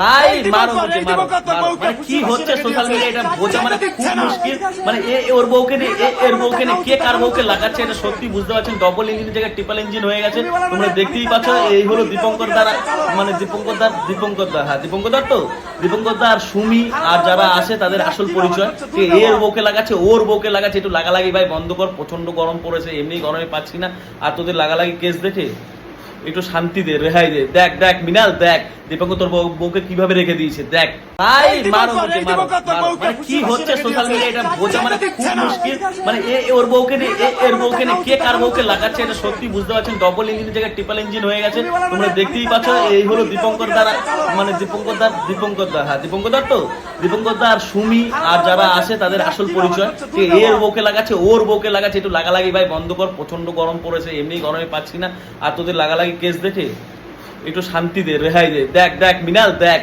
তাই। মানে কি হচ্ছে সোশ্যাল মিডিয়া এটা বোঝা মানে খুব মুশকিল। মানে এ ওর বউকে এর বউকে কে কার বউকে লাগাচ্ছে এটা সত্যি বুঝতে পারছেন? ডবল ইঞ্জিনের জায়গায় ট্রিপল ইঞ্জিন হয়ে গেছে। তোমরা দেখতেই পাচ্ছ এই হলো দীপঙ্কর দ্বারা মানে দীপঙ্কর দার দীপঙ্কর দা হ্যাঁ দীপঙ্কর দার তো? দীপঙ্কর দা আর সুমি আর যারা আসে তাদের আসল পরিচয়। যে এর বউকে লাগাচ্ছে ওর বউকে লাগাচ্ছে একটু লাগালাগি ভাই বন্ধ কর প্রচণ্ড গরম পড়েছে এমনি গরমে পাচ্ছি না। আর তোদের লাগালাগি কেস দেখে? একটু শান্তি দে রেহাই দে। দেখ দেখ মিনাল দেখ দীপঙ্কর তোর বউকে কীভাবে রেখে দিয়েছে দেখ। তাই মারো। মানে কি হচ্ছে সোশ্যাল মিডিয়া এটা বোঝা মানে খুব মুশকিল। মানে এ ওর বউকে নিয়ে এর বউকে নিয়ে কে কার বউকে লাগাচ্ছে এটা সত্যি বুঝতে পারছেন? ডবল ইঞ্জিনের জায়গায় ট্রিপল ইঞ্জিন হয়ে গেছে। তোমরা দেখতেই পাচ্ছ এই হলো দীপঙ্কর দ্বারা মানে দীপঙ্কর দার দীপঙ্কর দা হ্যাঁ দীপঙ্কর দার তো। দীপঙ্কর দা আর সুমি আর যারা আসে তাদের আসল পরিচয়। যে এর বউকে লাগাচ্ছে ওর বউকে লাগাচ্ছে একটু লাগালাগি ভাই বন্ধ কর প্রচণ্ড গরম পড়েছে এমনি গরমে পাচ্ছি না আর তোদের লাগালাগি কেস দেখে? একটু শান্তি দে রেহাই দে। দেখ দেখ মিনাল দেখ।